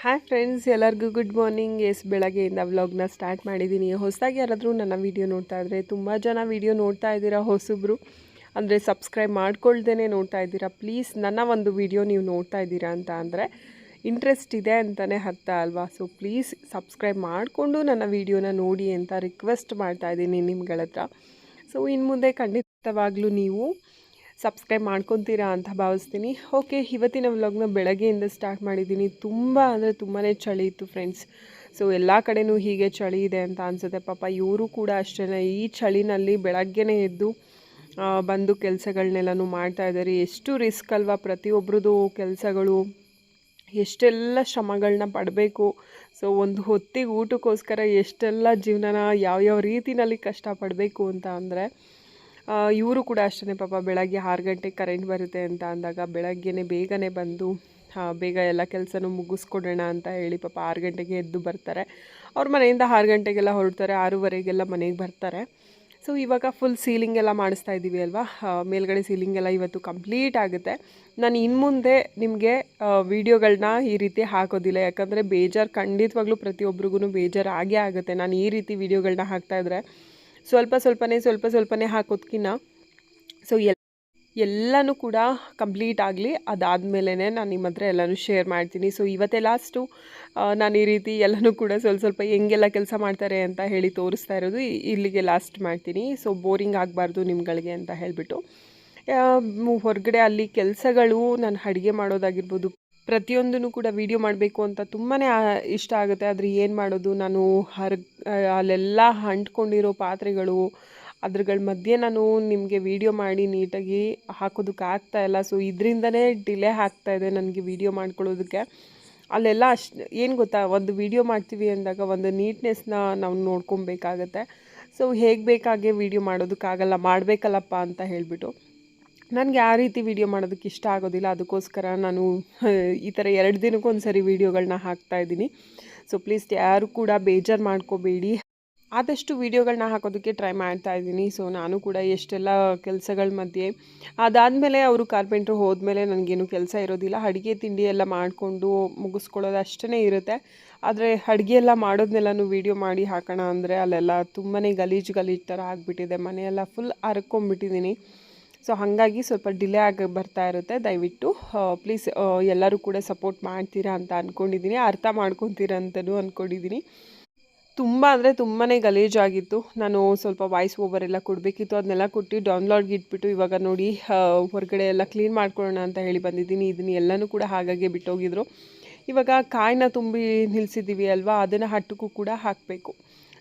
Hi friends ಎಲ್ಲರಿಗೂ good morning yes ಬೆಳಗ್ಗೆಯಿಂದ ವ್ಲಾಗ್ನ ಸ್ಟಾರ್ಟ್ ಮಾಡಿದ್ದೀನಿ ಹೊಸದಾಗಿ ಯಾರಾದರೂ ನನ್ನ ವೀಡಿಯೋ ನೋಡ್ತಾ ಇದ್ದರೆ ತುಂಬ ಜನ ವೀಡಿಯೋ ನೋಡ್ತಾ ಇದ್ದೀರಾ ಹೊಸಬ್ರು. ಅಂದರೆ ಸಬ್ಸ್ಕ್ರೈಬ್ ಮಾಡ್ಕೊಳ್ದೇ ನೋಡ್ತಾ ಇದ್ದೀರಾ. ಪ್ಲೀಸ್ ನನ್ನ ಒಂದು ವೀಡಿಯೋ ನೀವು ನೋಡ್ತಾ ಇದ್ದೀರಾ ಅಂತ ಅಂದರೆ ಇಂಟ್ರೆಸ್ಟ್ ಇದೆ ಅಂತಲೇ ಅರ್ಥ ಅಲ್ವಾ? ಸೊ ಪ್ಲೀಸ್ ಸಬ್ಸ್ಕ್ರೈಬ್ ಮಾಡಿಕೊಂಡು ನನ್ನ ವೀಡಿಯೋನ ನೋಡಿ ಅಂತ ರಿಕ್ವೆಸ್ಟ್ ಮಾಡ್ತಾ ಇದ್ದೀನಿ ನಿಮ್ಗಳ ಹತ್ರ ಸೊ ಇನ್ನು ಮುಂದೆ ಖಂಡಿತವಾಗ್ಲೂ ನೀವು ಸಬ್ಸ್ಕ್ರೈಬ್ ಮಾಡ್ಕೊತೀರಾ ಅಂತ ಭಾವಿಸ್ತೀನಿ. ಓಕೆ ಇವತ್ತಿನ ವ್ಲಾಗ್ನ ಬೆಳಗ್ಗೆಯಿಂದ ಸ್ಟಾರ್ಟ್ ಮಾಡಿದ್ದೀನಿ. ತುಂಬ ಅಂದರೆ ತುಂಬಾ ಚಳಿ ಇತ್ತು ಫ್ರೆಂಡ್ಸ್ ಸೊ ಎಲ್ಲ ಕಡೆನೂ ಹೀಗೆ ಚಳಿ ಇದೆ ಅಂತ ಅನಿಸುತ್ತೆ. ಪಾಪ ಇವರು ಕೂಡ ಅಷ್ಟೇ ಈ ಚಳಿನಲ್ಲಿ ಬೆಳಗ್ಗೆನೇ ಎದ್ದು ಬಂದು ಕೆಲಸಗಳನ್ನೆಲ್ಲನೂ ಮಾಡ್ತಾ ಇದ್ದಾರೆ. ಎಷ್ಟು ರಿಸ್ಕ್ ಅಲ್ವಾ ಪ್ರತಿಯೊಬ್ಬರದು ಕೆಲಸಗಳು. ಎಷ್ಟೆಲ್ಲ ಶ್ರಮಗಳನ್ನ ಪಡಬೇಕು. ಸೊ ಒಂದು ಹೊತ್ತಿಗೆ ಊಟಕ್ಕೋಸ್ಕರ ಎಷ್ಟೆಲ್ಲ ಜೀವನನ ಯಾವ್ಯಾವ ರೀತಿಯಲ್ಲಿ ಕಷ್ಟಪಡಬೇಕು ಅಂತ ಅಂದರೆ ಇವರು ಕೂಡ ಅಷ್ಟೇ ಪಾಪ ಬೆಳಗ್ಗೆ ಆರು ಗಂಟೆಗೆ ಕರೆಂಟ್ ಬರುತ್ತೆ ಅಂತ ಅಂದಾಗ ಬೆಳಗ್ಗೆನೇ ಬೇಗನೆ ಬಂದು ಬೇಗ ಎಲ್ಲ ಕೆಲಸನೂ ಮುಗಿಸ್ಕೊಡೋಣ ಅಂತ ಹೇಳಿ ಪಾಪ ಆರು ಗಂಟೆಗೆ ಎದ್ದು ಬರ್ತಾರೆ. ಅವ್ರ ಮನೆಯಿಂದ ಆರು ಗಂಟೆಗೆಲ್ಲ ಹೊರಡ್ತಾರೆ, ಆರೂವರೆಗೆಲ್ಲ ಮನೆಗೆ ಬರ್ತಾರೆ. ಸೊ ಇವಾಗ ಫುಲ್ ಸೀಲಿಂಗ್ ಎಲ್ಲ ಮಾಡಿಸ್ತಾ ಇದ್ದೀವಿ ಅಲ್ವಾ? ಮೇಲ್ಗಡೆ ಸೀಲಿಂಗ್ ಎಲ್ಲ ಇವತ್ತು ಕಂಪ್ಲೀಟ್ ಆಗುತ್ತೆ. ನಾನು ಇನ್ನು ಮುಂದೆ ನಿಮಗೆ ವೀಡಿಯೋಗಳನ್ನ ಈ ರೀತಿ ಹಾಕೋದಿಲ್ಲ. ಯಾಕಂದರೆ ಬೇಜಾರು ಖಂಡಿತವಾಗ್ಲೂ ಪ್ರತಿಯೊಬ್ರಿಗೂ ಬೇಜಾರು ಆಗೇ ಆಗುತ್ತೆ. ನಾನು ಈ ರೀತಿ ವೀಡಿಯೋಗಳನ್ನ ಹಾಕ್ತಾಯಿದ್ರೆ ಸ್ವಲ್ಪ ಸ್ವಲ್ಪನೇ ಸ್ವಲ್ಪ ಸ್ವಲ್ಪನೇ ಹಾಕೋದ್ಕಿನ್ನ ಸೊ ಎಲ್ಲ ಎಲ್ಲನೂ ಕೂಡ ಕಂಪ್ಲೀಟ್ ಆಗಲಿ ಅದಾದಮೇಲೆ ನಾನು ನಿಮ್ಮ ಹತ್ರ ಎಲ್ಲನೂ ಶೇರ್ ಮಾಡ್ತೀನಿ. ಸೊ ಇವತ್ತೇ ಲಾಸ್ಟು ನಾನು ಈ ರೀತಿ ಎಲ್ಲನೂ ಕೂಡ ಸ್ವಲ್ಪ ಸ್ವಲ್ಪ ಹೆಂಗೆಲ್ಲ ಕೆಲಸ ಮಾಡ್ತಾರೆ ಅಂತ ಹೇಳಿ ತೋರಿಸ್ತಾ ಇರೋದು ಇಲ್ಲಿಗೆ ಲಾಸ್ಟ್ ಮಾಡ್ತೀನಿ. ಸೊ ಬೋರಿಂಗ್ ಆಗಬಾರ್ದು ನಿಮ್ಗಳಿಗೆ ಅಂತ ಹೇಳಿಬಿಟ್ಟು. ಹೊರಗಡೆ ಅಲ್ಲಿ ಕೆಲಸಗಳು ನಾನು ಅಡುಗೆ ಮಾಡೋದಾಗಿರ್ಬೋದು ಪ್ರತಿಯೊಂದನ್ನು ಕೂಡ ವಿಡಿಯೋ ಮಾಡಬೇಕು ಅಂತ ತುಂಬಾ ಇಷ್ಟ ಆಗುತ್ತೆ. ಆದರೆ ಏನು ಮಾಡೋದು? ನಾನು ಹರ್ ಅಲ್ಲೆಲ್ಲ ಅಂಟ್ಕೊಂಡಿರೋ ಪಾತ್ರೆಗಳು, ಅದ್ರಗಳ ಮಧ್ಯೆ ನಾನು ನಿಮಗೆ ವಿಡಿಯೋ ಮಾಡಿ ನೀಟಾಗಿ ಹಾಕೋದಕ್ಕೆ ಇಲ್ಲ. ಸೊ ಇದರಿಂದನೇ ಡಿಲೇ ಆಗ್ತಾ ಇದೆ ನನಗೆ ವಿಡಿಯೋ ಮಾಡ್ಕೊಳ್ಳೋದಕ್ಕೆ. ಅಲ್ಲೆಲ್ಲ ಅಷ್ಟು, ಏನು ಗೊತ್ತಾ? ಒಂದು ವಿಡಿಯೋ ಮಾಡ್ತೀವಿ ಅಂದಾಗ ಒಂದು ನೀಟ್ನೆಸ್ನ ನಾವು ನೋಡ್ಕೊಬೇಕಾಗತ್ತೆ. ಸೊ ಹೇಗೆ ಬೇಕಾಗೆ ವಿಡಿಯೋ ಮಾಡೋದಕ್ಕಾಗಲ್ಲ, ಮಾಡಬೇಕಲ್ಲಪ್ಪ ಅಂತ ಹೇಳಿಬಿಟ್ಟು. ನನಗೆ ಆ ರೀತಿ ವಿಡಿಯೋ ಮಾಡೋದಕ್ಕೆ ಇಷ್ಟ ಆಗೋದಿಲ್ಲ. ಅದಕ್ಕೋಸ್ಕರ ನಾನು ಈ ಥರ ಎರಡು ದಿನಕ್ಕೊಂದ್ಸರಿ ವೀಡಿಯೋಗಳನ್ನ ಹಾಕ್ತಾ ಇದ್ದೀನಿ. ಸೊ ಪ್ಲೀಸ್ ಯಾರು ಕೂಡ ಬೇಜಾರು ಮಾಡ್ಕೋಬೇಡಿ. ಆದಷ್ಟು ವೀಡಿಯೋಗಳನ್ನ ಹಾಕೋದಕ್ಕೆ ಟ್ರೈ ಮಾಡ್ತಾ ಇದ್ದೀನಿ. ಸೊ ನಾನು ಕೂಡ ಎಷ್ಟೆಲ್ಲ ಕೆಲಸಗಳ ಮಧ್ಯೆ, ಅದಾದಮೇಲೆ ಅವರು ಕಾರ್ಪೆಂಟ್ರು ಹೋದ್ಮೇಲೆ ನನಗೇನು ಕೆಲಸ ಇರೋದಿಲ್ಲ. ಅಡುಗೆ ತಿಂಡಿ ಎಲ್ಲ ಮಾಡಿಕೊಂಡು ಮುಗಿಸ್ಕೊಳ್ಳೋದು ಅಷ್ಟೇ ಇರುತ್ತೆ. ಆದರೆ ಅಡುಗೆ ಎಲ್ಲ ಮಾಡೋದನ್ನೆಲ್ಲನೂ ವೀಡಿಯೋ ಮಾಡಿ ಹಾಕೋಣ ಅಂದರೆ ಅಲ್ಲೆಲ್ಲ ತುಂಬಾ ಗಲೀಜು ಗಲೀಜು ಥರ ಆಗಿಬಿಟ್ಟಿದೆ. ಮನೆಯೆಲ್ಲ ಫುಲ್ ಹರ್ಕೊಂಬಿಟ್ಟಿದ್ದೀನಿ ಸೊ ಹಾಗಾಗಿ ಸ್ವಲ್ಪ ಡಿಲೇ ಆಗಿ ಬರ್ತಾ ಇರುತ್ತೆ. ದಯವಿಟ್ಟು ಪ್ಲೀಸ್ ಎಲ್ಲರೂ ಕೂಡ ಸಪೋರ್ಟ್ ಮಾಡ್ತೀರಾ ಅಂತ ಅಂದ್ಕೊಂಡಿದ್ದೀನಿ ಅರ್ಥ ಮಾಡ್ಕೊತೀರಾ ಅಂತಲೂ ಅಂದ್ಕೊಂಡಿದ್ದೀನಿ ತುಂಬ ಅಂದರೆ ತುಂಬಾ ಗಲೀಜಾಗಿತ್ತು. ನಾನು ಸ್ವಲ್ಪ ವಾಯ್ಸ್ ಓವರ್ ಎಲ್ಲ ಕೊಡಬೇಕಿತ್ತು. ಅದನ್ನೆಲ್ಲ ಕೊಟ್ಟು ಡೌನ್ಲೋಡ್ಗೆ ಇಟ್ಬಿಟ್ಟು ಇವಾಗ ನೋಡಿ ಹೊರಗಡೆ ಎಲ್ಲ ಕ್ಲೀನ್ ಮಾಡ್ಕೊಳ್ಳೋಣ ಅಂತ ಹೇಳಿ ಬಂದಿದ್ದೀನಿ. ಇದನ್ನ ಎಲ್ಲನೂ ಕೂಡ ಹಾಗಾಗಿ ಬಿಟ್ಟೋಗಿದ್ರು. ಇವಾಗ ಕಾಯಿನ ತುಂಬಿ ನಿಲ್ಲಿಸಿದ್ದೀವಿ ಅಲ್ವಾ? ಅದನ್ನು ಹಟ್ಟಕ್ಕೂ ಕೂಡ ಹಾಕಬೇಕು.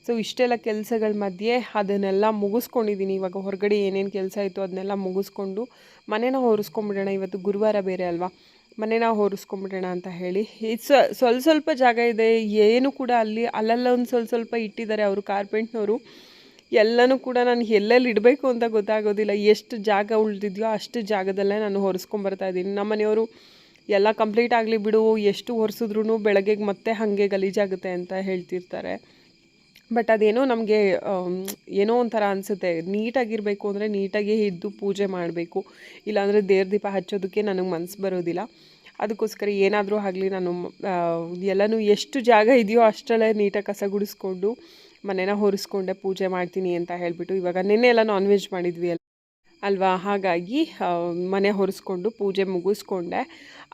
ಸೊ ಇಷ್ಟೆಲ್ಲ ಕೆಲಸಗಳ ಮಧ್ಯೆ ಅದನ್ನೆಲ್ಲ ಮುಗಿಸ್ಕೊಂಡಿದ್ದೀನಿ ಇವಾಗ ಹೊರಗಡೆ ಏನೇನು ಕೆಲಸ ಇತ್ತು ಅದನ್ನೆಲ್ಲ ಮುಗಿಸ್ಕೊಂಡು ಮನೇನ ಹೊರಿಸ್ಕೊಂಬಿಡೋಣ. ಇವತ್ತು ಗುರುವಾರ ಬೇರೆ ಅಲ್ವಾ? ಮನೇನ ಹೊರಿಸ್ಕೊಂಬಿಡೋಣ ಅಂತ ಹೇಳಿ. ಇಟ್ಸ್ ಸ್ವಲ್ಪ ಸ್ವಲ್ಪ ಜಾಗ ಇದೆ. ಏನು ಕೂಡ ಅಲ್ಲಿ ಅಲ್ಲೆಲ್ಲ ಒಂದು ಸ್ವಲ್ಪ ಸ್ವಲ್ಪ ಇಟ್ಟಿದ್ದಾರೆ ಅವರು ಕಾರ್ಪೆಂಟ್ನವರು. ಎಲ್ಲನೂ ಕೂಡ ನಾನು ಎಲ್ಲೆಲ್ಲಿ ಇಡಬೇಕು ಅಂತ ಗೊತ್ತಾಗೋದಿಲ್ಲ. ಎಷ್ಟು ಜಾಗ ಉಳಿದಿದೆಯೋ ಅಷ್ಟು ಜಾಗದಲ್ಲೇ ನಾನು ಹೊರಿಸ್ಕೊಂಬರ್ತಾ ಇದ್ದೀನಿ. ನಮ್ಮ ಮನೆಯವರು ಎಲ್ಲ ಕಂಪ್ಲೀಟ್ ಆಗಲಿ ಬಿಡು. ಎಷ್ಟು ಹೊರಿಸಿದ್ರು ಬೆಳಗ್ಗೆಗೆ ಮತ್ತೆ ಹಾಗೆ ಗಲೀಜಾಗುತ್ತೆ ಅಂತ ಹೇಳ್ತಿರ್ತಾರೆ. ಬಟ್ ಅದೇನೋ ನಮಗೆ ಏನೋ ಒಂಥರ ಅನಿಸುತ್ತೆ. ನೀಟಾಗಿರಬೇಕು ಅಂದರೆ ನೀಟಾಗಿ ಇದ್ದು ಪೂಜೆ ಮಾಡಬೇಕು. ಇಲ್ಲಾಂದರೆ ದೇವ್ರ ದೀಪ ಹಚ್ಚೋದಕ್ಕೆ ನನಗೆ ಮನಸ್ಸು ಬರೋದಿಲ್ಲ. ಅದಕ್ಕೋಸ್ಕರ ಏನಾದರೂ ಆಗಲಿ ನಾನು ಎಲ್ಲನೂ ಎಷ್ಟು ಜಾಗ ಇದೆಯೋ ಅಷ್ಟರಲ್ಲೇ ನೀಟಾಗಿ ಕಸ ಗುಡಿಸ್ಕೊಂಡು ಮನೇನ ಹೊರಿಸ್ಕೊಂಡೆ ಪೂಜೆ ಮಾಡ್ತೀನಿ ಅಂತ ಹೇಳಿಬಿಟ್ಟು ಇವಾಗ ನಿನ್ನೆ ಎಲ್ಲ ನಾನ್ ವೆಜ್ ಮಾಡಿದ್ವಿ ಅಲ್ಲ ಅಲ್ವಾ? ಹಾಗಾಗಿ ಮನೆ ಹೊರಿಸ್ಕೊಂಡು ಪೂಜೆ ಮುಗಿಸ್ಕೊಂಡೆ.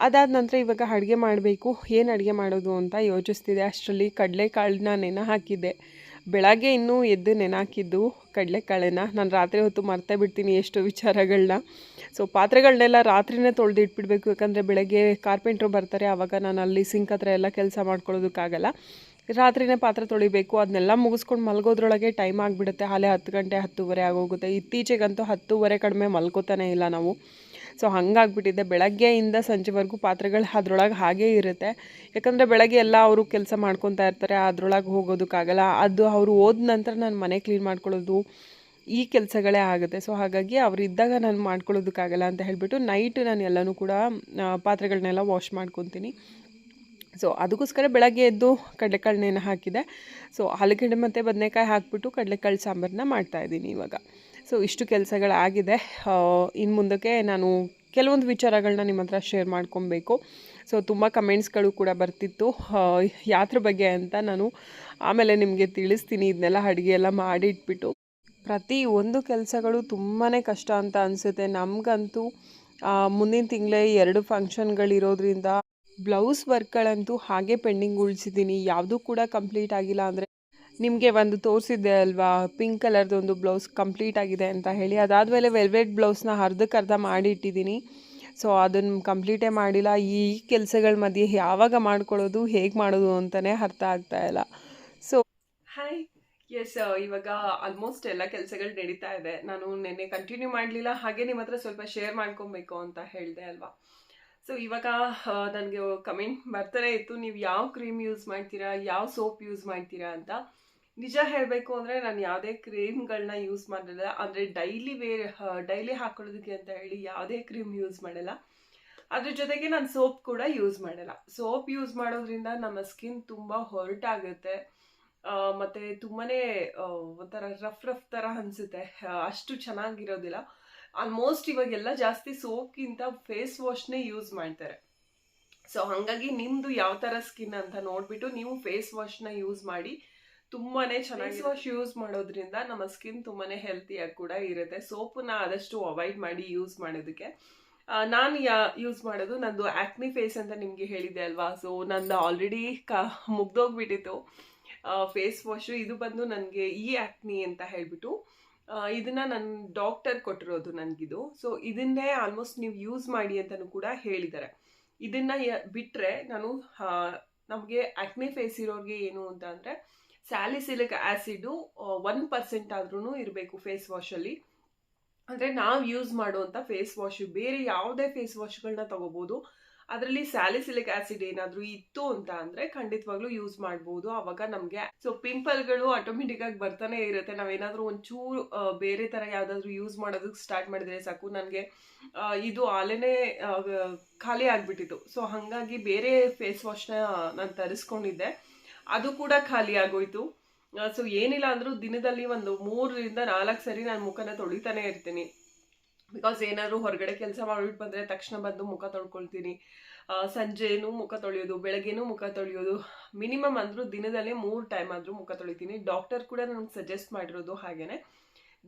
ಅದಾದ ನಂತರ ಇವಾಗ ಅಡುಗೆ ಮಾಡಬೇಕು. ಏನು ಅಡುಗೆ ಮಾಡೋದು ಅಂತ ಯೋಚಿಸ್ತಿದೆ. ಅಷ್ಟರಲ್ಲಿ ಕಡಲೆಕಾಳನ್ನ ನೆನೆ ಹಾಕಿದ್ದೆ. ಬೆಳಗ್ಗೆ ಇನ್ನೂ ಎದ್ದು ನೆನಾಕಿದ್ದು ಕಡಲೆಕಾಳನ್ನ. ನಾನು ರಾತ್ರಿ ಹೊತ್ತು ಮರ್ತೇ ಬಿಡ್ತೀನಿ ಎಷ್ಟು ವಿಚಾರಗಳನ್ನ ಸೊ ಪಾತ್ರೆಗಳನ್ನೆಲ್ಲ ರಾತ್ರಿನೇ ತೊಳೆದು ಇಟ್ಬಿಡ್ಬೇಕು ಯಾಕಂದರೆ ಬೆಳಗ್ಗೆ ಕಾರ್ಪೆಂಟ್ರು ಬರ್ತಾರೆ ಆವಾಗ ನಾನು ಅಲ್ಲಿ ಸಿಂಕ್ ಹತ್ರ ಎಲ್ಲ ಕೆಲಸ ಮಾಡ್ಕೊಳ್ಳೋದಕ್ಕಾಗಲ್ಲ. ರಾತ್ರಿನೇ ಪಾತ್ರೆ ತೊಳಿಬೇಕು. ಅದನ್ನೆಲ್ಲ ಮುಗಿಸ್ಕೊಂಡು ಮಲಗೋದ್ರೊಳಗೆ ಟೈಮ್ ಆಗಿಬಿಡುತ್ತೆ. ಹಾಲೆ ಹತ್ತು ಗಂಟೆ ಹತ್ತುವರೆ ಆಗೋಗುತ್ತೆ. ಇತ್ತೀಚೆಗಂತೂ ಹತ್ತುವರೆ ಕಡಿಮೆ ಮಲ್ಕೋತಾನೆ ಇಲ್ಲ ನಾವು. ಸೊ ಹಂಗಾಗ್ಬಿಟ್ಟಿದೆ. ಬೆಳಗ್ಗೆಯಿಂದ ಸಂಜೆವರೆಗೂ ಪಾತ್ರೆಗಳು ಅದರೊಳಗೆ ಹಾಗೇ ಇರುತ್ತೆ. ಯಾಕಂದರೆ ಬೆಳಗ್ಗೆ ಎಲ್ಲ ಅವರು ಕೆಲಸ ಮಾಡ್ಕೊತಾ ಇರ್ತಾರೆ, ಅದರೊಳಗೆ ಹೋಗೋದಕ್ಕಾಗಲ್ಲ. ಅದು ಅವರು ಹೋದ ನಂತರ ನಾನು ಮನೆ ಕ್ಲೀನ್ ಮಾಡ್ಕೊಳ್ಳೋದು ಈ ಕೆಲಸಗಳೇ ಆಗುತ್ತೆ. ಸೊ ಹಾಗಾಗಿ ಅವರು ಇದ್ದಾಗ ನಾನು ಮಾಡ್ಕೊಳ್ಳೋದಕ್ಕಾಗಲ್ಲ ಅಂತ ಹೇಳಿಬಿಟ್ಟು ನೈಟ್ ನಾನು ಎಲ್ಲನೂ ಕೂಡ ಪಾತ್ರೆಗಳನ್ನೆಲ್ಲ ವಾಶ್ ಮಾಡ್ಕೊತೀನಿ. ಸೊ ಅದಕ್ಕೋಸ್ಕರ ಬೆಳಗ್ಗೆ ಎದ್ದು ಕಡಲೆಕಾಳು ಹಾಕಿದೆ. ಸೊ ಆಲೂಗಡ್ಡೆ ಮತ್ತು ಬದನೆಕಾಯಿ ಹಾಕಿಬಿಟ್ಟು ಕಡಲೆಕಾಳು ಸಾಂಬಾರನ್ನ ಮಾಡ್ತಾಯಿದ್ದೀನಿ ಇವಾಗ. ಸೊ ಇಷ್ಟು ಕೆಲಸಗಳಾಗಿದೆ. ಇನ್ನು ಮುಂದಕ್ಕೆ ನಾನು ಕೆಲವೊಂದು ವಿಚಾರಗಳನ್ನ ನಿಮ್ಮ ಹತ್ರ ಶೇರ್ ಮಾಡ್ಕೊಬೇಕು. ಸೊ ತುಂಬ ಕಮೆಂಟ್ಸ್ಗಳು ಕೂಡ ಬರ್ತಿತ್ತು. ಯಾತ್ರ ಬಗ್ಗೆ ಅಂತ ನಾನು ಆಮೇಲೆ ನಿಮಗೆ ತಿಳಿಸ್ತೀನಿ. ಇದನ್ನೆಲ್ಲ ಅಡುಗೆ ಎಲ್ಲ ಮಾಡಿಟ್ಬಿಟ್ಟು. ಪ್ರತಿ ಒಂದು ಕೆಲಸಗಳು ತುಂಬಾ ಕಷ್ಟ ಅಂತ ಅನಿಸುತ್ತೆ. ನಮಗಂತೂ ಮುಂದಿನ ತಿಂಗಳೇ ಎರಡು ಫಂಕ್ಷನ್ಗಳಿರೋದ್ರಿಂದ ಬ್ಲೌಸ್ ವರ್ಕ್ಗಳಂತೂ ಹಾಗೆ ಪೆಂಡಿಂಗ್ ಉಳಿಸಿದ್ದೀನಿ. ಯಾವುದೂ ಕೂಡ ಕಂಪ್ಲೀಟ್ ಆಗಿಲ್ಲ ಅಂದರೆ ನಿಮಗೆ ಒಂದು ತೋರಿಸಿದ್ದೆ ಅಲ್ವಾ? ಪಿಂಕ್ ಕಲರ್ದು ಒಂದು ಬ್ಲೌಸ್ ಕಂಪ್ಲೀಟ್ ಆಗಿದೆ ಅಂತ ಹೇಳಿ. ಅದಾದಮೇಲೆ ವೆಲ್ವೆಟ್ ಬ್ಲೌಸ್ನ ಅರ್ಧಕ್ಕೆ ಅರ್ಧ ಮಾಡಿ ಇಟ್ಟಿದ್ದೀನಿ. ಸೊ ಅದನ್ನು ಕಂಪ್ಲೀಟೇ ಮಾಡಿಲ್ಲ. ಈ ಕೆಲಸಗಳ ಮಧ್ಯೆ ಯಾವಾಗ ಮಾಡ್ಕೊಳ್ಳೋದು, ಹೇಗೆ ಮಾಡೋದು ಅಂತಲೇ ಅರ್ಥ ಆಗ್ತಾ ಇಲ್ಲ. ಸೊ ಹಾಯ್ ಎಸ್ ಇವಾಗ ಆಲ್ಮೋಸ್ಟ್ ಎಲ್ಲ ಕೆಲಸಗಳು ನಡೀತಾ ಇದೆ. ನಾನು ನಿನ್ನೆ ಕಂಟಿನ್ಯೂ ಮಾಡಲಿಲ್ಲ. ಹಾಗೆ ನಿಮ್ಮ ಹತ್ರ ಸ್ವಲ್ಪ ಶೇರ್ ಮಾಡ್ಕೊಬೇಕು ಅಂತ ಹೇಳಿದೆ ಅಲ್ವಾ? ಸೊ ಇವಾಗ ನನಗೆ ಕಮೆಂಟ್ ಬರ್ತಾನೆ ಇತ್ತು. ನೀವು ಯಾವ ಕ್ರೀಮ್ ಯೂಸ್ ಮಾಡ್ತೀರಾ? ಯಾವ ಸೋಪ್ ಯೂಸ್ ಮಾಡ್ತೀರಾ ಅಂತ. ನಿಜ ಹೇಳಬೇಕು ಅಂದರೆ ನಾನು ಯಾವುದೇ ಕ್ರೀಮ್ಗಳನ್ನ ಯೂಸ್ ಮಾಡಲ್ಲ ಅಂದರೆ ಡೈಲಿ ವೇರ್ ಡೈಲಿ ಹಾಕೊಳ್ಳೋದಕ್ಕೆ ಅಂತ ಹೇಳಿ ಯಾವುದೇ ಕ್ರೀಮ್ ಯೂಸ್ ಮಾಡಲ್ಲ. ಅದ್ರ ಜೊತೆಗೆ ನಾನು ಸೋಪ್ ಕೂಡ ಯೂಸ್ ಮಾಡಲ್ಲ. ಸೋಪ್ ಯೂಸ್ ಮಾಡೋದ್ರಿಂದ ನಮ್ಮ ಸ್ಕಿನ್ ತುಂಬ ಹೊರಟಾಗುತ್ತೆ ಮತ್ತು ಆ, ಒಂಥರ ರಫ್ ರಫ್ ಥರ ಅನಿಸುತ್ತೆ. ಅಷ್ಟು ಚೆನ್ನಾಗಿರೋದಿಲ್ಲ. ಆಲ್ಮೋಸ್ಟ್ ಇವಾಗೆಲ್ಲ ಜಾಸ್ತಿ ಸೋಪ್ಗಿಂತ ಫೇಸ್ ವಾಶ್ನೇ ಯೂಸ್ ಮಾಡ್ತಾರೆ. ಸೊ ಹಾಗಾಗಿ ನಿಮ್ಮದು ಯಾವ ಥರ ಸ್ಕಿನ್ ಅಂತ ನೋಡಿಬಿಟ್ಟು ನೀವು ಫೇಸ್ ವಾಶ್ನ ಯೂಸ್ ಮಾಡಿ ತುಂಬಾನೇ ಚೆನ್ನಾಗಿ ವಾಶ್ ಯೂಸ್ ಮಾಡೋದ್ರಿಂದ ನಮ್ಮ ಸ್ಕಿನ್ ತುಂಬಾನೇ ಹೆಲ್ತಿಯಾಗಿ ಕೂಡ ಇರುತ್ತೆ. ಸೋಪನ್ನ ಆದಷ್ಟು ಅವಾಯ್ಡ್ ಮಾಡಿ ಯೂಸ್ ಮಾಡೋದಕ್ಕೆ. ನಾನು ಯಾ ಯೂಸ್ ಮಾಡೋದು ನಂದು ಆಕ್ನಿ ಫೇಸ್ ಅಂತ ನಿಮಗೆ ಹೇಳಿದೆ ಅಲ್ವಾ? ಸೊ ನಂದು ಆಲ್ರೆಡಿ ಕ ಮುಗ್ದೋಗ್ಬಿಟ್ಟಿತ್ತು. ಫೇಸ್ ವಾಶು ಇದು ಬಂದು ನನಗೆ ಈ ಆಕ್ನಿ ಅಂತ ಹೇಳ್ಬಿಟ್ಟು ಇದನ್ನ ನನ್ನ ಡಾಕ್ಟರ್ ಕೊಟ್ಟಿರೋದು ನನಗಿದು. ಸೊ ಇದನ್ನೇ ಆಲ್ಮೋಸ್ಟ್ ನೀವು ಯೂಸ್ ಮಾಡಿ ಅಂತಲೂ ಕೂಡ ಹೇಳಿದ್ದಾರೆ. ಇದನ್ನು ಬಿಟ್ಟರೆ ನಾನು ನಮಗೆ ಆಕ್ನಿ ಫೇಸ್ ಇರೋರಿಗೆ ಏನು ಅಂತ ಅಂದರೆ ಸ್ಯಾಲಿಸಿಲಿಕ್ ಆ್ಯಸಿಡು ಒನ್ ಪರ್ಸೆಂಟ್ ಆದ್ರೂ ಇರಬೇಕು ಫೇಸ್ ವಾಶಲ್ಲಿ ಅಂದರೆ ನಾವು ಯೂಸ್ ಮಾಡುವಂಥ ಫೇಸ್ ವಾಶು ಬೇರೆ ಯಾವುದೇ ಫೇಸ್ ವಾಶ್ಗಳನ್ನ ತಗೋಬೋದು. ಅದರಲ್ಲಿ ಸ್ಯಾಲಿಸಿಲಿಕ್ ಆಸಿಡ್ ಏನಾದರೂ ಇತ್ತು ಅಂತ ಅಂದರೆ ಖಂಡಿತವಾಗ್ಲೂ ಯೂಸ್ ಮಾಡ್ಬೋದು. ಆವಾಗ ನಮಗೆ ಸೊ ಪಿಂಪಲ್ಗಳು ಆಟೋಮೆಟಿಕ್ ಆಗಿ ಬರ್ತಾನೆ ಇರುತ್ತೆ. ನಾವೇನಾದರೂ ಒಂಚೂರು ಬೇರೆ ಥರ ಯಾವುದಾದ್ರೂ ಯೂಸ್ ಮಾಡೋದಕ್ಕೆ ಸ್ಟಾರ್ಟ್ ಮಾಡಿದ್ರೆ ಸಾಕು. ನನಗೆ ಇದು ಆಲೆನೇ ಖಾಲಿ ಆಗಿಬಿಟ್ಟಿತ್ತು. ಸೊ ಹಾಗಾಗಿ ಬೇರೆ ಫೇಸ್ ವಾಶ್ನ ನಾನು ತರಿಸ್ಕೊಂಡಿದ್ದೆ. ಅದು ಕೂಡ ಖಾಲಿ ಆಗೋಯ್ತು. ಸೊ ಏನಿಲ್ಲ ಅಂದರೂ ದಿನದಲ್ಲಿ ಒಂದು ಮೂರರಿಂದ ನಾಲ್ಕು ಸರಿ ನಾನು ಮುಖನ ತೊಳಿತಾನೆ ಇರ್ತೀನಿ. ಬಿಕಾಸ್ ಏನಾದರೂ ಹೊರಗಡೆ ಕೆಲಸ ಮಾಡ್ಬಿಟ್ಟು ಬಂದರೆ ತಕ್ಷಣ ಬಂದು ಮುಖ ತೊಳ್ಕೊಳ್ತೀನಿ. ಸಂಜೆನೂ ಮುಖ ತೊಳೆಯೋದು, ಬೆಳಗ್ಗೆನೂ ಮುಖ ತೊಳೆಯೋದು. ಮಿನಿಮಮ್ ಅಂದರೂ ದಿನದಲ್ಲಿ ಮೂರು ಟೈಮ್ ಆದರೂ ಮುಖ ತೊಳಿತೀನಿ. ಡಾಕ್ಟರ್ ಕೂಡ ನನಗೆ ಸಜೆಸ್ಟ್ ಮಾಡಿರೋದು ಹಾಗೇನೆ.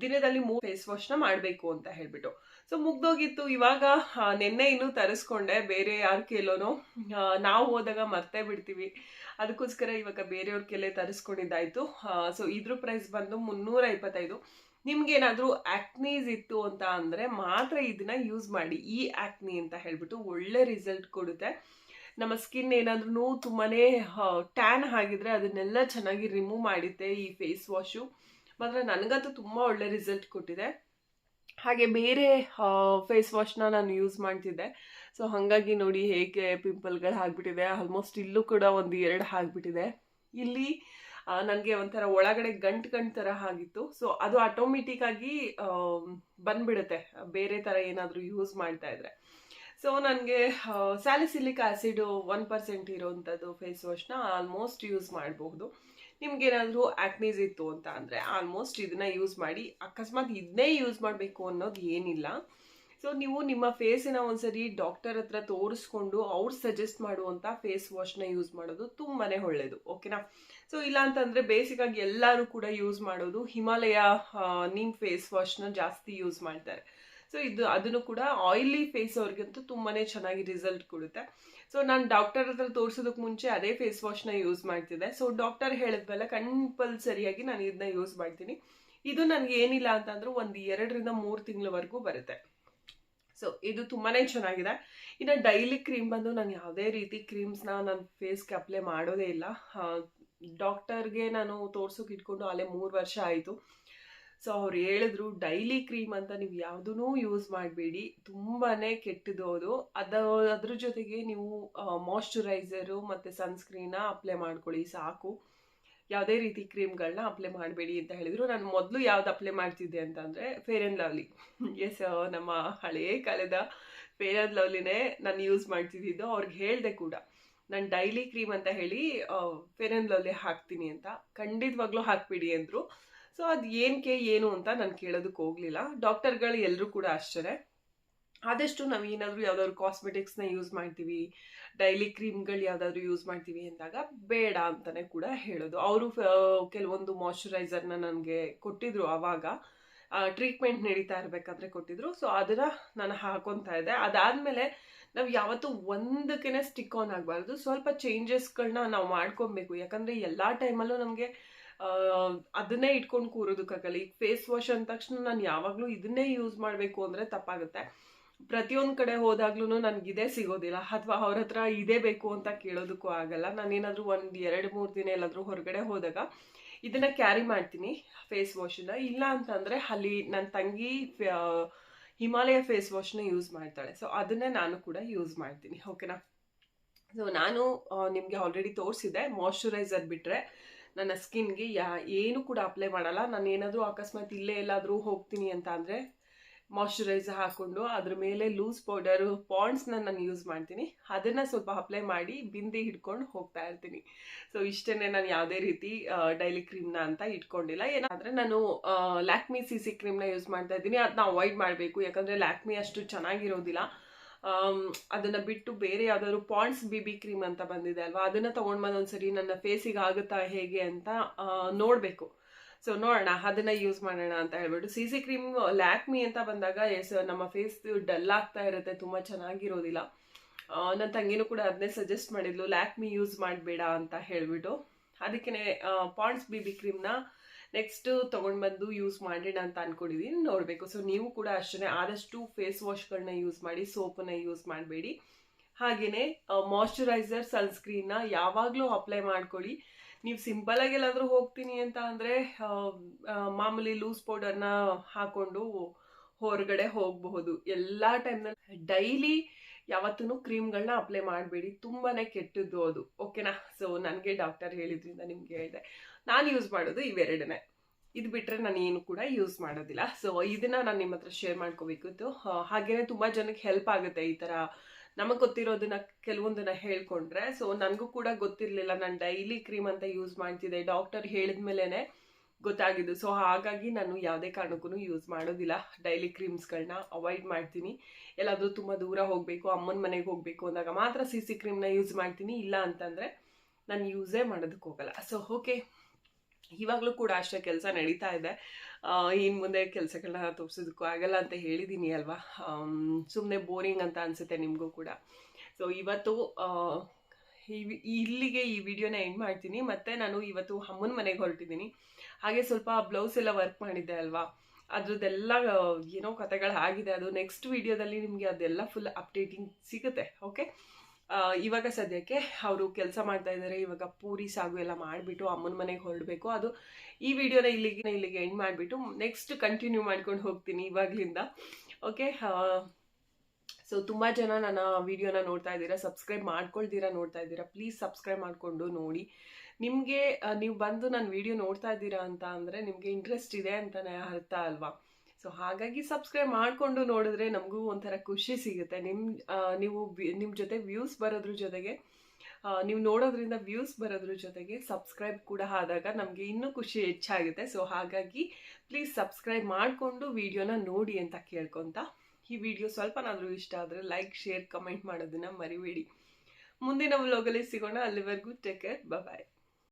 ದಿನದಲ್ಲಿ ಮೂರು ಫೇಸ್ ವಾಶ್ನ ಮಾಡಬೇಕು ಅಂತ ಹೇಳ್ಬಿಟ್ಟು. ಸೊ ಮುಗ್ದೋಗಿತ್ತು. ಇವಾಗ ನಿನ್ನೆ ಇನ್ನೂ ತರಿಸ್ಕೊಂಡೆ. ಬೇರೆ ಯಾರ ಕೇಳೋನು ನಾವು ಹೋದಾಗ ಮರ್ತೇ ಬಿಡ್ತೀವಿ. ಅದಕ್ಕೋಸ್ಕರ ಇವಾಗ ಬೇರೆಯವ್ರ ಕೆಲೆ ತರಿಸ್ಕೊಂಡಿದ್ದಾಯ್ತು. ಸೊ ಇದ್ರ ಪ್ರೈಸ್ ಬಂದು ಮುನ್ನೂರ ಇಪ್ಪತ್ತೈದು. ನಿಮ್ಗೇನಾದರೂ ಆಕ್ನೀಸ್ ಇತ್ತು ಅಂತ ಅಂದರೆ ಮಾತ್ರ ಇದನ್ನ ಯೂಸ್ ಮಾಡಿ. ಈ ಆಕ್ನಿ ಅಂತ ಹೇಳ್ಬಿಟ್ಟು ಒಳ್ಳೆ ರಿಸಲ್ಟ್ ಕೊಡುತ್ತೆ. ನಮ್ಮ ಸ್ಕಿನ್ ಏನಾದ್ರೂ ತುಂಬಾ ಟ್ಯಾನ್ ಆಗಿದ್ರೆ ಅದನ್ನೆಲ್ಲ ಚೆನ್ನಾಗಿ ರಿಮೂವ್ ಮಾಡುತ್ತೆ ಈ ಫೇಸ್ ವಾಶು ಮಾತ್ರ ನನಗಂತೂ ತುಂಬ ಒಳ್ಳೆ ರಿಸಲ್ಟ್ ಕೊಟ್ಟಿದೆ. ಹಾಗೆ ಬೇರೆ ಫೇಸ್ ವಾಶ್ನ ನಾನು ಯೂಸ್ ಮಾಡ್ತಿದ್ದೆ. ಸೊ ಹಾಗಾಗಿ ನೋಡಿ ಹೇಗೆ ಪಿಂಪಲ್ಗಳು ಆಗಿಬಿಟ್ಟಿದೆ. ಆಲ್ಮೋಸ್ಟ್ ಇಲ್ಲೂ ಕೂಡ ಒಂದು ಎರಡು ಆಗಿಬಿಟ್ಟಿದೆ. ಇಲ್ಲಿ ನನಗೆ ಒಂಥರ ಒಳಗಡೆ ಗಂಟು ಗಂಟು ಥರ ಆಗಿತ್ತು. ಸೊ ಅದು ಆಟೋಮೆಟಿಕ್ಕಾಗಿ ಬಂದ್ಬಿಡುತ್ತೆ. ಬೇರೆ ಥರ ಏನಾದರೂ ಯೂಸ್ ಮಾಡ್ತಾ ಇದ್ರೆ. ಸೊ ನನಗೆ ಸ್ಯಾಲಿಸಿಲಿಕ್ ಆ್ಯಸಿಡು ಒನ್ ಪರ್ಸೆಂಟ್ ಇರೋವಂಥದ್ದು ಫೇಸ್ ವಾಶ್ನ ಆಲ್ಮೋಸ್ಟ್ ಯೂಸ್ ಮಾಡಬಹುದು. ನಿಮ್ಗೇನಾದರೂ ಆಕ್ನೀಸ್ ಇತ್ತು ಅಂತ ಅಂದರೆ ಆಲ್ಮೋಸ್ಟ್ ಇದನ್ನ ಯೂಸ್ ಮಾಡಿ, ಅಕಸ್ಮಾತ್ ಇದನ್ನೇ ಯೂಸ್ ಮಾಡಬೇಕು ಅನ್ನೋದು ಏನಿಲ್ಲ. ಸೊ ನೀವು ನಿಮ್ಮ ಫೇಸಿನ ಒಂದ್ಸರಿ ಡಾಕ್ಟರ್ ಹತ್ರ ತೋರಿಸ್ಕೊಂಡು ಅವ್ರು ಸಜೆಸ್ಟ್ ಮಾಡುವಂಥ ಫೇಸ್ ವಾಶ್ನ ಯೂಸ್ ಮಾಡೋದು ತುಂಬಾ ಒಳ್ಳೆಯದು ಓಕೆನಾ ಸೊ ಇಲ್ಲ ಅಂತಂದರೆ ಬೇಸಿಕಾಗಿ ಎಲ್ಲರೂ ಕೂಡ ಯೂಸ್ ಮಾಡೋದು ಹಿಮಾಲಯ ನೀಮ್ ಫೇಸ್ ವಾಶ್ನ ಜಾಸ್ತಿ ಯೂಸ್ ಮಾಡ್ತಾರೆ. ಸೊ ಇದು, ಅದನ್ನು ಕೂಡ ಆಯಿಲಿ ಫೇಸ್ ಅವ್ರಿಗಂತೂ ತುಂಬಾ ಚೆನ್ನಾಗಿ ರಿಸಲ್ಟ್ ಕೊಡುತ್ತೆ. ಸೊ ನಾನು ಡಾಕ್ಟರ್ ಹತ್ರ ತೋರಿಸೋದಕ್ಕೆ ಮುಂಚೆ ಅದೇ ಫೇಸ್ ವಾಶ್ನ ಯೂಸ್ ಮಾಡ್ತಿದ್ದೆ. ಸೊ ಡಾಕ್ಟರ್ ಹೇಳಿದ್ಮೇಲೆ ಕಂಪಲ್ಸರಿಯಾಗಿ ನಾನು ಇದನ್ನ ಯೂಸ್ ಮಾಡ್ತೀನಿ. ಇದು ನನಗೆ ಏನಿಲ್ಲ ಅಂತಂದ್ರೆ ಒಂದು ಎರಡರಿಂದ ಮೂರು ತಿಂಗಳವರೆಗೂ ಬರುತ್ತೆ. ಸೊ ಇದು ತುಂಬಾ ಚೆನ್ನಾಗಿದೆ. ಇನ್ನು ಡೈಲಿ ಕ್ರೀಮ್ ಬಂದು ನಾನು ಯಾವುದೇ ರೀತಿ ಕ್ರೀಮ್ಸ್ನ ನನ್ನ ಫೇಸ್ಗೆ ಅಪ್ಲೈ ಮಾಡೋದೇ ಇಲ್ಲ. ಡಾಕ್ಟರ್ಗೆ ನಾನು ತೋರ್ಸೋಕೆ ಇಟ್ಕೊಂಡು ಅಲ್ಲೇ ಮೂರು ವರ್ಷ ಆಯಿತು. ಸೊ ಅವ್ರು ಹೇಳಿದ್ರು ಡೈಲಿ ಕ್ರೀಮ್ ಅಂತ ನೀವು ಯಾವುದೂ ಯೂಸ್ ಮಾಡಬೇಡಿ ತುಂಬಾ ಕೆಟ್ಟದು ಅದು. ಅದು, ಅದ್ರ ಜೊತೆಗೆ ನೀವು ಮಾಯಶ್ಚರೈಸರು ಮತ್ತು ಸನ್ಸ್ಕ್ರೀನ ಅಪ್ಲೈ ಮಾಡ್ಕೊಳ್ಳಿ, ಸಾಕು. ಯಾವುದೇ ರೀತಿ ಕ್ರೀಮ್ಗಳನ್ನ ಅಪ್ಲೈ ಮಾಡಬೇಡಿ ಅಂತ ಹೇಳಿದರು. ನಾನು ಮೊದಲು ಯಾವ್ದು ಅಪ್ಲೈ ಮಾಡ್ತಿದ್ದೆ ಅಂತಂದರೆ ಫೇರ್ ಆ್ಯಂಡ್ ಲವ್ಲಿ ಎಸ್ ನಮ್ಮ ಹಳೆಯ ಕಾಲದ ಫೇರ್ ಆ್ಯಂಡ್ ಲವ್ಲಿನೇ ನಾನು ಯೂಸ್ ಮಾಡ್ತಿದ್ದಿದ್ದು. ಅವ್ರಿಗೆ ಹೇಳಿದೆ ಕೂಡ, ನಾನು ಡೈಲಿ ಕ್ರೀಮ್ ಅಂತ ಹೇಳಿ ಫೇರ್ ಆ್ಯಂಡ್ ಲವ್ಲಿ ಹಾಕ್ತೀನಿ ಅಂತ. ಖಂಡಿತವಾಗ್ಲೂ ಹಾಕ್ಬಿಡಿ ಅಂದರು. ಸೊ ಅದು ಏನಕ್ಕೆ ಏನು ಅಂತ ನಾನು ಕೇಳೋದಕ್ಕೆ ಹೋಗಲಿಲ್ಲ. ಡಾಕ್ಟರ್ಗಳು ಎಲ್ಲರೂ ಕೂಡ ಅಷ್ಟೇ ಆದಷ್ಟು ನಾವು ಏನಾದರೂ ಯಾವ್ದಾದ್ರು ಕಾಸ್ಮೆಟಿಕ್ಸ್ನ ಯೂಸ್ ಮಾಡ್ತೀವಿ ಡೈಲಿ ಕ್ರೀಮ್ಗಳು ಯಾವುದಾದ್ರೂ ಯೂಸ್ ಮಾಡ್ತೀವಿ ಅಂದಾಗ ಬೇಡ ಅಂತಲೇ ಕೂಡ ಹೇಳೋದು. ಅವರು ಕೆಲವೊಂದು ಮಾಯಶ್ಚರೈಸರ್ನ ನನಗೆ ಕೊಟ್ಟಿದ್ರು ಆವಾಗ ಟ್ರೀಟ್ಮೆಂಟ್ ನಡೀತಾ ಇರಬೇಕಾದ್ರೆ ಕೊಟ್ಟಿದ್ರು. ಸೊ ಅದನ್ನು ನಾನು ಹಾಕೊತಾ ಇದ್ದೆ. ಅದಾದಮೇಲೆ ನಾವು ಯಾವತ್ತೂ ಒಂದಕ್ಕೆ ಸ್ಟಿಕ್ ಆನ್ ಆಗಬಾರ್ದು. ಸ್ವಲ್ಪ ಚೇಂಜಸ್ಗಳನ್ನ ನಾವು ಮಾಡ್ಕೊಬೇಕು. ಯಾಕಂದರೆ ಎಲ್ಲ ಟೈಮಲ್ಲೂ ನಮಗೆ ಅದನ್ನೇ ಇಟ್ಕೊಂಡು ಕೂರೋದಕ್ಕಾಗಲ್ಲ ಈಗ ಫೇಸ್ ವಾಶ್ ಅಂದ ತಕ್ಷಣ ನಾನು ಯಾವಾಗಲೂ ಇದನ್ನೇ ಯೂಸ್ ಮಾಡಬೇಕು ಅಂದರೆ ತಪ್ಪಾಗುತ್ತೆ. ಪ್ರತಿಯೊಂದು ಕಡೆ ಹೋದಾಗ್ಲೂ ನನಗೆ ಇದೇ ಸಿಗೋದಿಲ್ಲ. ಅಥವಾ ಅವ್ರ ಹತ್ರ ಇದೇ ಬೇಕು ಅಂತ ಕೇಳೋದಕ್ಕೂ ಆಗಲ್ಲ. ನಾನೇನಾದರೂ ಒಂದು ಎರಡು, ಮೂರು ದಿನ ಎಲ್ಲಾದರೂ ಹೊರಗಡೆ ಹೋದಾಗ ಇದನ್ನು ಕ್ಯಾರಿ ಮಾಡ್ತೀನಿ ಫೇಸ್ ವಾಶನ್ನ ಇಲ್ಲ ಅಂತಂದರೆ ಅಲ್ಲಿ ನನ್ನ ತಂಗಿ ಹಿಮಾಲಯ ಫೇಸ್ ವಾಶ್ನ ಯೂಸ್ ಮಾಡ್ತಾಳೆ. ಸೊ ಅದನ್ನೇ ನಾನು ಕೂಡ ಯೂಸ್ ಮಾಡ್ತೀನಿ. ಓಕೆನಾ ಸೊ ನಾನು ನಿಮಗೆ ಆಲ್ರೆಡಿ ತೋರಿಸಿದೆ ಮಾಯಶ್ಚರೈಸರ್ ಬಿಟ್ಟರೆ ನನ್ನ ಸ್ಕಿನ್ಗೆ ಯಾ, ಏನು ಕೂಡ ಅಪ್ಲೈ ಮಾಡಲ್ಲ. ನಾನು ಏನಾದರೂ ಅಕಸ್ಮಾತ್ ಇಲ್ಲೇ ಎಲ್ಲಾದರೂ ಹೋಗ್ತೀನಿ ಅಂತ ಅಂದರೆ ಮಾಯ್ಶ್ಚರೈಸರ್ ಹಾಕ್ಕೊಂಡು ಅದ್ರ ಮೇಲೆ ಲೂಸ್ ಪೌಡರು ಪಾಂಡ್ಸ್ನ ನಾನು ಯೂಸ್ ಮಾಡ್ತೀನಿ. ಅದನ್ನು ಸ್ವಲ್ಪ ಅಪ್ಲೈ ಮಾಡಿ ಬಿಂದಿ ಹಿಡ್ಕೊಂಡು ಹೋಗ್ತಾ ಇರ್ತೀನಿ. ಸೊ ಇಷ್ಟೇ ನಾನು ಯಾವುದೇ ರೀತಿ ಡೈಲಿ ಕ್ರೀಮ್ನ ಅಂತ ಇಟ್ಕೊಂಡಿಲ್ಲ. ಏನಾದರೆ ನಾನು ಲ್ಯಾಕ್ಮಿ ಸಿ ಸಿ ಕ್ರೀಮ್ನ ಯೂಸ್ ಮಾಡ್ತಾ ಇದ್ದೀನಿ. ಅದನ್ನ ಅವಾಯ್ಡ್ ಮಾಡಬೇಕು. ಯಾಕಂದರೆ ಲ್ಯಾಕ್ಮಿ ಅಷ್ಟು ಚೆನ್ನಾಗಿರೋದಿಲ್ಲ. ಅದನ್ನು ಬಿಟ್ಟು ಬೇರೆ ಯಾವ್ದಾದ್ರು ಪಾಂಡ್ಸ್ ಬಿ ಬಿ ಕ್ರೀಮ್ ಅಂತ ಬಂದಿದೆ ಅಲ್ವಾ? ಅದನ್ನು ತಗೊಂಡು ಬಂದು ಒಂದ್ಸರಿ ನನ್ನ ಫೇಸಿಗೆ ಆಗುತ್ತಾ ಹೇಗೆ ಅಂತ ನೋಡಬೇಕು. ಸೊ ನೋಡೋಣ, ಅದನ್ನ ಯೂಸ್ ಮಾಡೋಣ ಅಂತ ಹೇಳ್ಬಿಟ್ಟು. ಸಿ ಸಿ ಕ್ರೀಮ್, ಲ್ಯಾಕ್ಮಿ ಅಂತ ಬಂದಾಗ ಎಸ್ ನಮ್ಮ ಫೇಸ್ ಡಲ್ ಆಗ್ತಾ ಇರುತ್ತೆ, ತುಂಬ ಚೆನ್ನಾಗಿರೋದಿಲ್ಲ. ನನ್ನ ತಂಗಿನೂ ಕೂಡ ಅದನ್ನೇ ಸಜೆಸ್ಟ್ ಮಾಡಿದ್ಲು, ಲ್ಯಾಕ್ಮಿ ಯೂಸ್ ಮಾಡಬೇಡ ಅಂತ ಹೇಳಿಬಿಟ್ಟು. ಅದಕ್ಕೆ ಪಾಂಡ್ಸ್ ಬಿ ಬಿ ಕ್ರೀಮ್ನ ನೆಕ್ಸ್ಟ್ ತೊಗೊಂಡು ಬಂದು ಯೂಸ್ ಮಾಡೋಣ ಅಂತ ಅನ್ಕೊಂಡಿದ್ದೀನಿ ನೋಡಬೇಕು. ಸೊ ನೀವು ಕೂಡ ಅಷ್ಟೇ ಆದಷ್ಟು ಫೇಸ್ ವಾಶ್ಗಳನ್ನ ಯೂಸ್ ಮಾಡಿ ಸೋಪನ್ನ ಯೂಸ್ ಮಾಡಬೇಡಿ. ಹಾಗೆಯೇ ಸ್ಕ್ರೀನ್ ಸನ್ಸ್ಕ್ರೀನ್ನ ಯಾವಾಗಲೂ ಅಪ್ಲೈ ಮಾಡ್ಕೊಳ್ಳಿ. ನೀವು ಸಿಂಪಲಾಗಿ ಎಲ್ಲಾದರೂ ಹೋಗ್ತೀನಿ ಅಂತ ಅಂದರೆ ಮಾಮೂಲಿ ಲೂಸ್ ಪೌಡರ್ನ ಹಾಕೊಂಡು ಹೊರಗಡೆ ಹೋಗಬಹುದು. ಎಲ್ಲ ಟೈಮ್ನಲ್ಲಿ ಡೈಲಿ ಯಾವತ್ತೂ ಕ್ರೀಮ್ಗಳನ್ನ ಅಪ್ಲೈ ಮಾಡಬೇಡಿ. ತುಂಬಾ ಕೆಟ್ಟದ್ದು ಅದು. ಓಕೆನಾ ಸೊ ನನಗೆ ಡಾಕ್ಟರ್ ಹೇಳಿದ್ರಿಂದ ನಿಮ್ಗೆ ಹೇಳಿದೆ. ನಾನು ಯೂಸ್ ಮಾಡೋದು ಇವೆರಡನೇ ಇದು ಬಿಟ್ಟರೆ ನಾನು ಏನು ಕೂಡ ಯೂಸ್ ಮಾಡೋದಿಲ್ಲ. ಸೊ ಇದನ್ನು ನಾನು ನಿಮ್ಮ ಹತ್ರ ಶೇರ್ ಮಾಡ್ಕೋಬೇಕಿತ್ತು. ಹಾಗೆಯೇ ತುಂಬ ಜನಕ್ಕೆ ಹೆಲ್ಪ್ ಆಗುತ್ತೆ ಈ ಥರ ನಮಗೆ ಗೊತ್ತಿರೋದನ್ನ ಕೆಲವೊಂದನ್ನ ಹೇಳ್ಕೊಂಡ್ರೆ. ಸೊ ನನಗೂ ಕೂಡ ಗೊತ್ತಿರಲಿಲ್ಲ. ನಾನು ಡೈಲಿ ಕ್ರೀಮ್ ಅಂತ ಯೂಸ್ ಮಾಡ್ತಿದ್ದೆ. ಡಾಕ್ಟರ್ ಹೇಳಿದ ಮೇಲೇ ಗೊತ್ತಾಗಿದ್ದು. ಸೊ ಹಾಗಾಗಿ ನಾನು ಯಾವುದೇ ಕಾರಣಕ್ಕೂ ಯೂಸ್ ಮಾಡೋದಿಲ್ಲ. ಡೈಲಿ ಕ್ರೀಮ್ಸ್ಗಳನ್ನ ಅವಾಯ್ಡ್ ಮಾಡ್ತೀನಿ. ಎಲ್ಲಾದರೂ ತುಂಬ ದೂರ ಹೋಗಬೇಕು, ಅಮ್ಮನ ಮನೆಗೆ ಹೋಗಬೇಕು ಅಂದಾಗ ಮಾತ್ರ ಸಿ ಸಿ ಕ್ರೀಮ್ನ ಯೂಸ್ ಮಾಡ್ತೀನಿ. ಇಲ್ಲ ಅಂತಂದರೆ ನಾನು ಯೂಸೇ ಮಾಡೋದಕ್ಕೆ ಹೋಗಲ್ಲ. ಸೊ ಓಕೆ ಇವಾಗಲೂ ಕೂಡ ಅಷ್ಟೇ ಕೆಲಸ ನಡೀತಾ ಇದೆ. ಇನ್ನು ಮುಂದೆ ಕೆಲಸಗಳನ್ನ ತೋರಿಸೋದಕ್ಕೂ ಆಗಲ್ಲ ಅಂತ ಹೇಳಿದ್ದೀನಿ ಅಲ್ವಾ? ಸುಮ್ಮನೆ ಬೋರಿಂಗ್ ಅಂತ ಅನಿಸುತ್ತೆ ನಿಮಗೂ ಕೂಡ. ಸೊ ಇವತ್ತು ಇಲ್ಲಿಗೆ ಈ ವಿಡಿಯೋನ ಎಂಡ್ ಮಾಡ್ತೀನಿ. ಮತ್ತು ನಾನು ಇವತ್ತು ಅಮ್ಮನ ಮನೆಗೆ ಹೊರಟಿದ್ದೀನಿ. ಹಾಗೆ ಸ್ವಲ್ಪ ಬ್ಲೌಸ್ ಎಲ್ಲ ವರ್ಕ್ ಮಾಡಿದ್ದೆ ಅಲ್ವಾ? ಅದ್ರದ್ದೆಲ್ಲ ಏನೋ ಕಥೆಗಳು ಆಗಿದೆ ಅದು ನೆಕ್ಸ್ಟ್ ವಿಡಿಯೋದಲ್ಲಿ ನಿಮಗೆ ಅದೆಲ್ಲ ಫುಲ್ ಅಪ್ಡೇಟಿಂಗ್ ಸಿಗುತ್ತೆ ಓಕೆ ಇವಾಗ ಸದ್ಯಕ್ಕೆ ಅವರು ಕೆಲಸ ಮಾಡ್ತಾ ಇದ್ದಾರೆ ಇವಾಗ ಪೂರಿ, ಸಾಗು ಎಲ್ಲ ಮಾಡಿಬಿಟ್ಟು ಅಮ್ಮನ ಮನೆಗೆ ಹೊರಡಬೇಕು. ಅದು ಈ ವಿಡಿಯೋನ ಇಲ್ಲಿಗೆ ಇಲ್ಲಿಗೆ ಎಂಡ್ ಮಾಡಿಬಿಟ್ಟು ನೆಕ್ಸ್ಟ್ ಕಂಟಿನ್ಯೂ ಮಾಡ್ಕೊಂಡು ಹೋಗ್ತೀನಿ ಇವಾಗಲಿಂದ. ಓಕೆ ಸೊ ತುಂಬ ಜನ ನನ್ನ ವಿಡಿಯೋನ ನೋಡ್ತಾ ಇದ್ದೀರಾ. ಸಬ್ಸ್ಕ್ರೈಬ್ ಮಾಡ್ಕೊಳ್ತೀರಾ, ನೋಡ್ತಾ ಇದ್ದೀರಾ? ಪ್ಲೀಸ್ ಸಬ್ಸ್ಕ್ರೈಬ್ ಮಾಡಿಕೊಂಡು ನೋಡಿ. ನಿಮಗೆ ನೀವು ಬಂದು ನನ್ನ ವಿಡಿಯೋ ನೋಡ್ತಾ ಇದ್ದೀರಾ ಅಂತ ಅಂದರೆ ನಿಮಗೆ ಇಂಟ್ರೆಸ್ಟ್ ಇದೆ ಅಂತಲೇ ಅರ್ಥ ಅಲ್ವಾ? ಸೊ ಹಾಗಾಗಿ ಸಬ್ಸ್ಕ್ರೈಬ್ ಮಾಡಿಕೊಂಡು ನೋಡಿದ್ರೆ ನಮಗೂ ಒಂಥರ ಖುಷಿ ಸಿಗುತ್ತೆ. ನಿಮ್ಮ ನೀವು ನಿಮ್ಮ ಜೊತೆ ವ್ಯೂಸ್ ಬರೋದ್ರ ಜೊತೆಗೆ ನೀವು ನೋಡೋದ್ರಿಂದ ವ್ಯೂಸ್ ಬರೋದ್ರ ಜೊತೆಗೆ ಸಬ್ಸ್ಕ್ರೈಬ್ ಕೂಡ ಆದಾಗ ನಮಗೆ ಇನ್ನೂ ಖುಷಿ ಹೆಚ್ಚಾಗುತ್ತೆ. ಸೊ ಹಾಗಾಗಿ ಪ್ಲೀಸ್ ಸಬ್ಸ್ಕ್ರೈಬ್ ಮಾಡಿಕೊಂಡು ವಿಡಿಯೋನ ನೋಡಿ ಅಂತ ಕೇಳ್ಕೊತ. ಈ ವಿಡಿಯೋ ಸ್ವಲ್ಪನಾದರೂ ಇಷ್ಟ ಆದರೆ ಲೈಕ್ ಶೇರ್ ಕಮೆಂಟ್ ಮಾಡೋದನ್ನು ಮರಿಬೇಡಿ. ಮುಂದಿನ ವ್ಲಾಗಲ್ಲಿ ಸಿಗೋಣ. ಅಲ್ಲಿವರೆಗೂ ಟೇಕ್ ಕೇರ್ ಬಾಯ್